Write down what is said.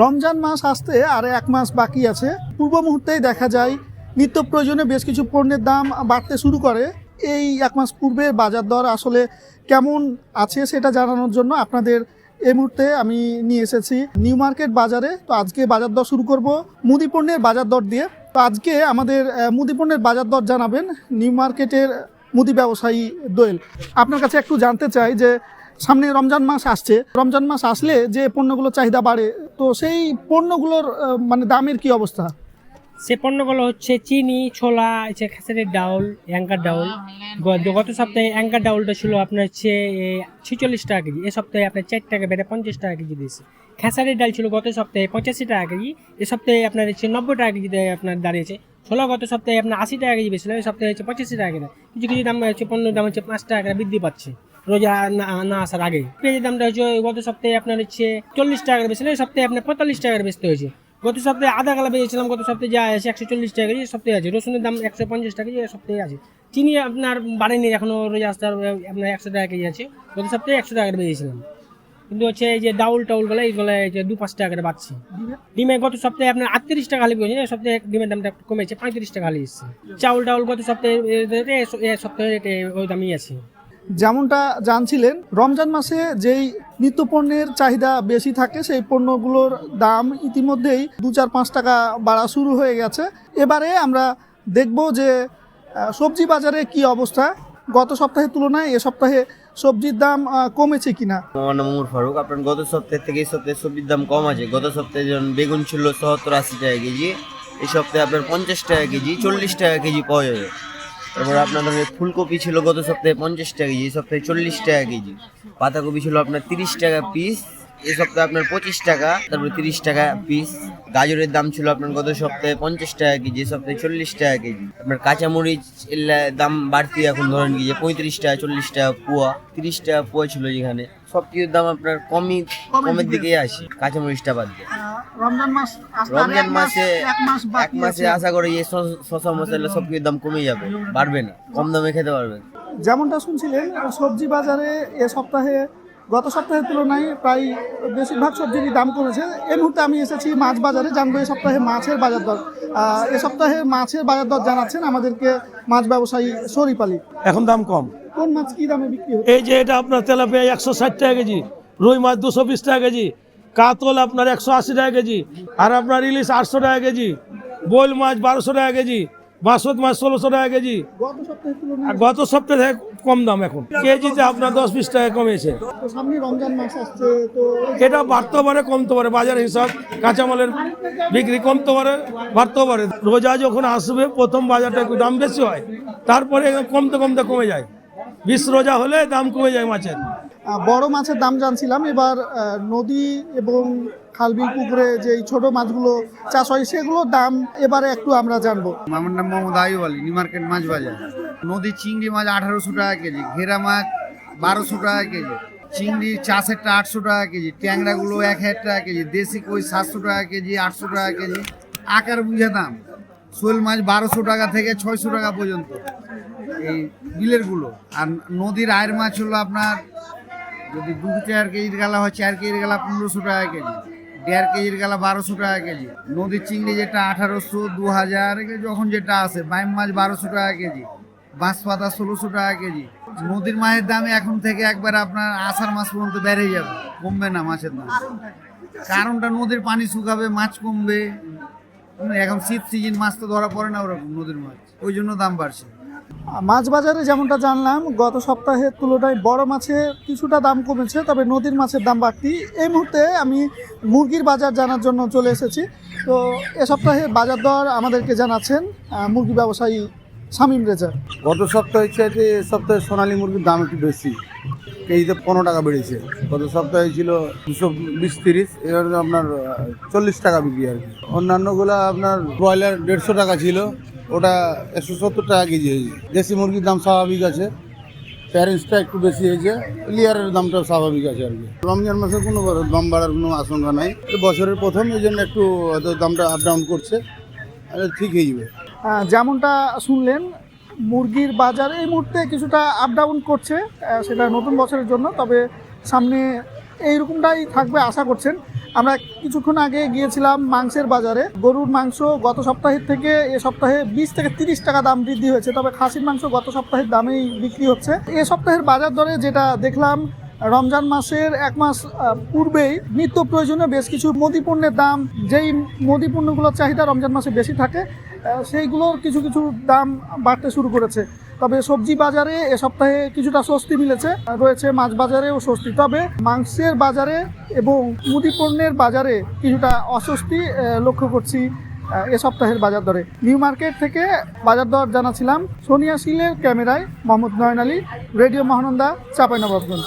রমজান মাস আসতে আর এক মাস বাকি আছে। পূর্ব মুহূর্তেই দেখা যায়, নিত্য প্রয়োজনে বেশ কিছু পণ্যের দাম বাড়তে শুরু করে। এই এক মাস পূর্বে বাজার দর আসলে কেমন আছে সেটা জানানোর জন্য আপনাদের এই মুহূর্তে আমি নিয়ে এসেছি। নিউ মার্কেট বাজারে, তো আজকে বাজার দর শুরু করব মুদি পণ্যের বাজার দর দিয়ে। তো আজকে আমাদের মুদি পণ্যের বাজার দর জানাবেন নিউ মার্কেটের মুদি ব্যবসায়ী দোয়েল। আপনার কাছে একটু জানতে চাই যে সামনে রমজান মাস আসছে। রমজান মাস আসলে যে পণ্যগুলোর চাহিদা বাড়ে, তো সেই পণ্যগুলোর মানে দামের কি অবস্থা? সে পণ্যগুলো হচ্ছে চিনি, ছোলা হচ্ছে খেসারির ডাউল, অ্যাঙ্কার ডাউল। গত সপ্তাহে অ্যাঙ্কার ডাউলটা ছিল আপনার হচ্ছে ছিচল্লিশ টাকা কেজি। এ সপ্তাহে আপনার চার টাকা বেড়ে পঞ্চাশ টাকা কেজি দিয়েছে। খেসারির ডাল ছিল গত সপ্তাহে পঁচাশি টাকা কেজি, এ সপ্তাহে আপনার হচ্ছে নব্বই টাকা কেজি আপনার দাঁড়িয়েছে। ছোলা গত সপ্তাহে আপনার আশি টাকা কেজি বেশি এই সপ্তাহে হচ্ছে পঁচাশি টাকা কেজি। কিছু কিছু দাম হচ্ছে, পণ্যের দাম হচ্ছে পাঁচ টাকা বৃদ্ধি পাচ্ছে। রোজা না আসার আগে। পেঁয়াজের দামটা হচ্ছে গত সপ্তাহে আপনার হচ্ছে চল্লিশ টাকা করে বেশি এই সপ্তাহে আপনার পঁয়তাল্লিশ টাকা করে বেচতে হয়েছে। গত সপ্তাহে আধা গালা পেয়েছিলাম গত সপ্তাহে যা আছে একশো চল্লিশ টাকা কেজি সপ্তাহে আছে। রসুনের দাম একশো পঞ্চাশ টাকা কেজি সপ্তাহে আছে। চিনি আপনার বাড়েনি এখনও রোজা আসতে আপনার একশো টাকা কেজি আছে। গত সপ্তাহে একশো টাকা বেরিয়েছিলাম কিন্তু হচ্ছে এই যে ডাউল টাউলগুলো এইগুলো এই যে দু পাঁচ টাকা করে পাচ্ছি ডিমে গত সপ্তাহে আপনার আটত্রিশ টাকা হালি পেয়েছে সপ্তাহে ডিমের দামটা কমেছে, পঁয়ত্রিশ টাকা হালি এসছে। চাউল টাউল গত সপ্তাহে সপ্তাহে ওই দামই আছে। যেমনটা জানছিলেন, রমজান মাসে যেই নিত্য পণ্যের চাহিদা বেশি থাকে, সেই পণ্যগুলোর দাম ইতিমধ্যেই দু চার পাঁচ টাকা বাড়া শুরু হয়ে গেছে। এবারে আমরা দেখব যে সবজি বাজারে কি অবস্থা। গত সপ্তাহের তুলনায় এ সপ্তাহে সবজির দাম কমেছে কিনা? আমার নাম উমর ফারুক। আপনার গত সপ্তাহ থেকে এই সপ্তাহে সবজির দাম কম আছে। গত সপ্তাহে যেমন বেগুন ছিল সত্তর আশি টাকা কেজি, এই সপ্তাহে আপনার পঞ্চাশ টাকা কেজি, চল্লিশ টাকা কেজি পাওয়া যাবে। তারপর আপনার ফুলকপি ছিল গত সপ্তাহে পঞ্চাশ টাকা কেজি, এই সপ্তাহে চল্লিশ টাকা কেজি। পাতাকপি ছিল আপনার তিরিশ টাকা পিস এই সপ্তাহে আপনার পঁচিশ টাকা, তারপরে তিরিশ টাকা পিস গাজরের দাম ছিল আপনার গত সপ্তাহে পঞ্চাশ টাকা কেজি, এই সপ্তাহে চল্লিশ টাকা কেজি। আপনার কাঁচামরিচ দাম বাড়তি এখন ধরেন কি যে পঁয়ত্রিশ টাকা, চল্লিশ টাকা পোয়া, তিরিশ টাকা পোয়া ছিল যেখানে সব কিছুর দাম আপনার কমই কমের দিকেই আসে কাঁচামরিচটা বাদ দিয়ে। রমজান মাস রমজান মাসে এক মাসে আশা করি এই শস- শসা মশলা সব কিছুর দাম কমে যাবে বাড়বে না কম দামে খেতে পারবেন। যেমনটা শুনছিলেন সবজি বাজারে এ সপ্তাহে গত সপ্তাহের তুলনায় প্রায় বেশিরভাগ সবজিরই দাম কমেছে। এই মুহূর্তে আমি এসেছি মাছ বাজারে জানব এই সপ্তাহে মাছের বাজার দর। এ সপ্তাহে মাছের বাজার দর জানাচ্ছেন আমাদেরকে মাছ ব্যবসায়ী আলী। এখন দাম কম। কোন মাছ কি দামে বিক্রি হচ্ছে? এই যে এটা আপনার তেলাপিয়া একশো ষাট টাকা কেজি রুই মাছ দুশো বিশ টাকা কেজি কাতল আপনার একশো আশি টাকা কেজি আর আপনার ইলিশ আটশো টাকা কেজি বোল মাছ বারোশো টাকা কেজি বাসত মাছ ষোলোশো টাকা কেজি। গত সপ্তাহে কম দাম এখন। কেজিতে আপনার দশ বিশ টাকা কমেছে। এটা বাড়তেও পারে কমতে পারে। বাজার হিসাব কাঁচামালের বিক্রি কমতে পারে বাড়তেও পারে। রোজা যখন আসবে প্রথম বাজারটা একটু দাম বেশি হয়। তারপরে কমতে কমতে কমে যায়। বিশ রোজা হলে দাম কমে যায় মাছের। বড় মাছের দাম জানছিলাম। এবার নদী এবং খালবিল পুকুরে যে ছোট মাছগুলো চাষ হয় সেগুলোর দাম এবারে একটু আমরা জানব। আমার নাম মোহাম্মদ আয়ুব আলী নিউ মার্কেট মাছ বাজার। নদীর চিংড়ি মাছ আঠারোশো টাকা কেজি, ঘেরা মাছ বারোশো টাকা কেজি, চিংড়ি চাষেরটা আটশো টাকা কেজি, ট্যাংরাগুলো এক হাজার টাকা কেজি, দেশি কই সাতশো টাকা কেজি, আটশো টাকা কেজি। আকার বুঝে দাম, শোল মাছ বারোশো টাকা থেকে ছয়শো টাকা পর্যন্ত এই বিলেরগুলো। আর নদীর আয়ের মাছ হলো আপনার যদি দু চার কেজির গালা হয়, চার কেজির গালা পনেরোশো টাকা কেজি, দেড় কেজির গালা বারোশো টাকা কেজি। নদীর চিংড়ি যেটা আঠারোশো দু হাজার যখন যেটা আসে বাইম মাছ বারোশো টাকা কেজি, বাঁশ পাতা ষোলোশো টাকা কেজি। নদীর মাছের দাম এখন থেকে একবার আপনার আষাঢ় মাস পর্যন্ত বেড়ে যাবে, কমবে না মাছের দাম। কারণটা নদীর পানি শুকাবে, মাছ কমবে। এখন শীত সিজন মাছ তো ধরা পড়ে না ওরকম নদীর মাছ, ওই জন্য দাম বাড়ছে। মাছ বাজারে যেমনটা জানলাম, গত সপ্তাহের তুলনায় বড় মাছের কিছুটা দাম কমেছে, তবে নদীর মাছের দাম বাড়তি। এই মুহূর্তে আমি মুরগির বাজার জানার জন্য চলে এসেছি। তো এ সপ্তাহে বাজার দর আমাদেরকে জানাচ্ছেন মুরগি ব্যবসায়ী শামীম রেজা গত সপ্তাহে চাইতে এ সপ্তাহে সোনালী মুরগির দাম একটু বেশি কেজিতে পনেরো টাকা বেড়েছে। গত সপ্তাহে ছিল দুশো বিশ তিরিশ, এবার আপনার চল্লিশ টাকা বিক্রি আর কি। অন্যান্যগুলো আপনার ব্রয়লার দেড়শো টাকা ছিল ওটা একশো সত্তর টাকা কেজি হয়েছে। দেশি মুরগির দাম স্বাভাবিক আছে। প্যারেন্টসটা একটু বেশি হয়েছে। লিয়ারের দামটা স্বাভাবিক আছে আর কি। রমজান মাসে কোনো দাম বাড়ার কোনো আশঙ্কা নাই। বছরের প্রথম এই জন্য একটু হয়তো দামটা আপ ডাউন করছে। আর ঠিক হয়ে যাবে। যেমনটা শুনলেন, মুরগির বাজার এই মুহূর্তে কিছুটা আপ ডাউন করছে সেটা নতুন বছরের জন্য, তবে সামনে এইরকমটাই থাকবে, আশা করছেন। আমরা কিছুক্ষণ আগে গিয়েছিলাম মাংসের বাজারে। গরুর মাংস গত সপ্তাহের থেকে এ সপ্তাহে বিশ থেকে তিরিশ টাকা দাম বৃদ্ধি হয়েছে, তবে খাসির মাংস গত সপ্তাহের দামেই বিক্রি হচ্ছে। এ সপ্তাহের বাজার দরে যেটা দেখলাম, রমজান মাসের এক মাস পূর্বেই নিত্য প্রয়োজনীয় বেশ কিছু মুদি পণ্যের দাম, যেই মুদি পণ্যগুলোর চাহিদা রমজান মাসে বেশি থাকে সেইগুলোর কিছু কিছু দাম বাড়তে শুরু করেছে। তবে সবজি বাজারে এ সপ্তাহে কিছুটা স্বস্তি মিলেছে। রয়েছে মাছ বাজারেও স্বস্তি। তবে মাংসের বাজারে এবং মুদি পণ্যের বাজারে কিছুটা অস্বস্তি লক্ষ্য করছি এ সপ্তাহের বাজার দরে। নিউ মার্কেট থেকে বাজার দর জানাছিলাম। সোনিয়া শিলের ক্যামেরায় মোহাম্মদ নয়ন আলী, রেডিও মহানন্দা, চাঁপাইনবাবগঞ্জ।